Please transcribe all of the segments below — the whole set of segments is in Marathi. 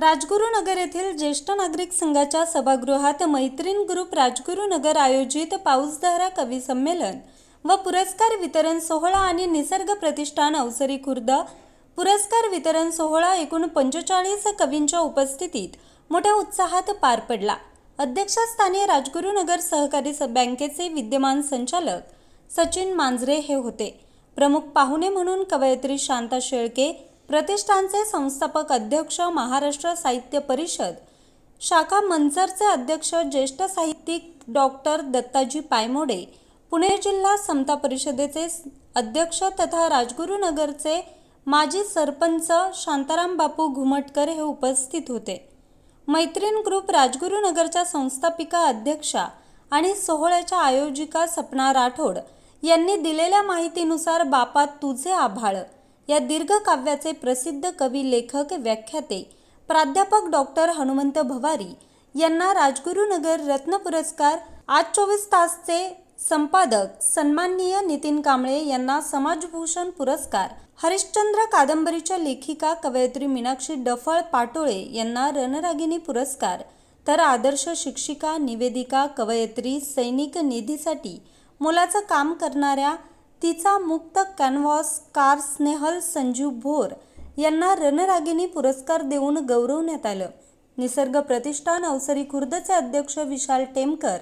राजगुरुनगर येथील ज्येष्ठ नागरिक संघाच्या सभागृहात मैत्रीण ग्रुप राजगुरुनगर आयोजित पाऊसधारा कवी संमेलन व पुरस्कार वितरण सोहळा आणि निसर्ग प्रतिष्ठान अवसरी खुर्द पुरस्कार वितरण सोहळा एकूण पंचेचाळीस कवींच्या उपस्थितीत मोठ्या उत्साहात पार पडला. अध्यक्षस्थानी राजगुरुनगर सहकारी बँकेचे विद्यमान संचालक सचिन मांजरे हे होते. प्रमुख पाहुणे म्हणून कवयित्री शांता शेळके प्रतिष्ठानचे संस्थापक अध्यक्ष महाराष्ट्र साहित्य परिषद शाखा मंचरचे अध्यक्ष ज्येष्ठ साहित्यिक डॉक्टर दत्ताजी पायमोडे पुणे जिल्हा समता परिषदेचे अध्यक्ष तथा राजगुरुनगरचे माजी सरपंच शांताराम बापू घुमटकर हे उपस्थित होते. मैत्रीण ग्रुप राजगुरुनगरच्या संस्थापिका अध्यक्षा आणि सोहळ्याच्या आयोजिका सपना राठोड यांनी दिलेल्या माहितीनुसार बापा तुझे आभाळ या दीर्घ काव्याचे प्रसिद्ध कवी लेखक व्याख्याते प्राध्यापक डॉक्टर हनुमंत भवारी यांना राजगुरुनगर रत्न पुरस्कार आज चोवीस तासचे संपादक सन्माननीय नितीन कांबळे यांना समाजभूषण पुरस्कार हरिश्चंद्र कादंबरीच्या लेखिका कवयित्री मीनाक्षी डफळ पाटोळे यांना रणरागिनी पुरस्कार तर आदर्श शिक्षिका निवेदिका कवयित्री सैनिक निधीसाठी मोलाचं काम करणाऱ्या तिचा मुक्त कॅनव्हास कार स्नेहल संजीव भोर यांना रणरागिणी पुरस्कार देऊन गौरवण्यात आलं. निसर्ग प्रतिष्ठान अवसरी खुर्दचे अध्यक्ष विशाल टेमकर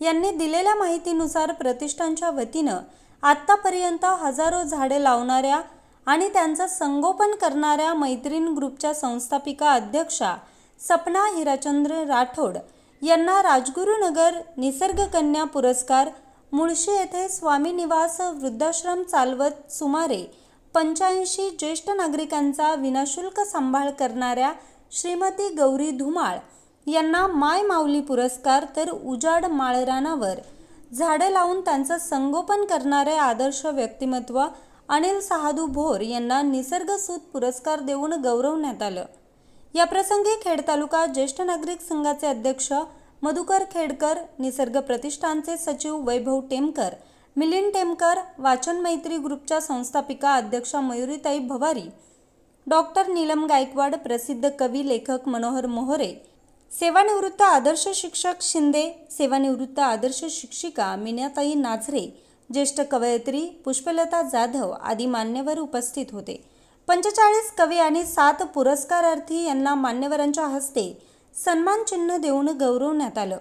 यांनी दिलेल्या माहितीनुसार प्रतिष्ठानच्या वतीनं आत्तापर्यंत हजारो झाडे लावणाऱ्या आणि त्यांचं संगोपन करणाऱ्या मैत्रीण ग्रुपच्या संस्थापिका अध्यक्षा सपना हिराचंद्र राठोड यांना राजगुरुनगर निसर्गकन्या पुरस्कार मुळशी येथे स्वामी निवास वृद्धाश्रम चालवत सुमारे पंच्याऐंशी ज्येष्ठ नागरिकांचा विनाशुल्क सांभाळ करणाऱ्या श्रीमती गौरी धुमाळ यांना माय माऊली पुरस्कार तर उजाड माळरानावर. झाडे लावून त्यांचं संगोपन करणारे आदर्श व्यक्तिमत्व अनिल सहादू भोर यांना निसर्गसूत पुरस्कार देऊन गौरवण्यात आलं. याप्रसंगी खेड तालुका ज्येष्ठ नागरिक संघाचे अध्यक्ष मधुकर खेडकर निसर्ग प्रतिष्ठानचे सचिव वैभव टेमकर मिलिंद टेमकर वाचन मैत्री ग्रुपच्या संस्थापिका अध्यक्षा मयुरीताई भवारी डॉक्टर नीलम गायकवाड प्रसिद्ध कवी लेखक मनोहर मोहरे सेवानिवृत्त आदर्श शिक्षक शिंदे सेवानिवृत्त आदर्श शिक्षिका मिनाताई नाझरे ज्येष्ठ कवयित्री पुष्पलता जाधव आदी मान्यवर उपस्थित होते. पंचेचाळीस कवी आणि सात पुरस्कारार्थी यांना मान्यवरांच्या हस्ते सन्मान चिन्ह देऊन गौरवण्यात आलं.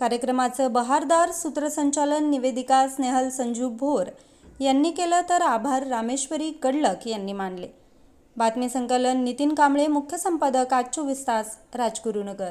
कार्यक्रमाचं बहारदार सूत्रसंचालन निवेदिका स्नेहल संजू भोर यांनी केलं तर आभार रामेश्वरी कडलक यांनी मानले. बातमी संकलन नितीन कांबळे मुख्य संपादक आज चोवीस तास राजगुरुनगर.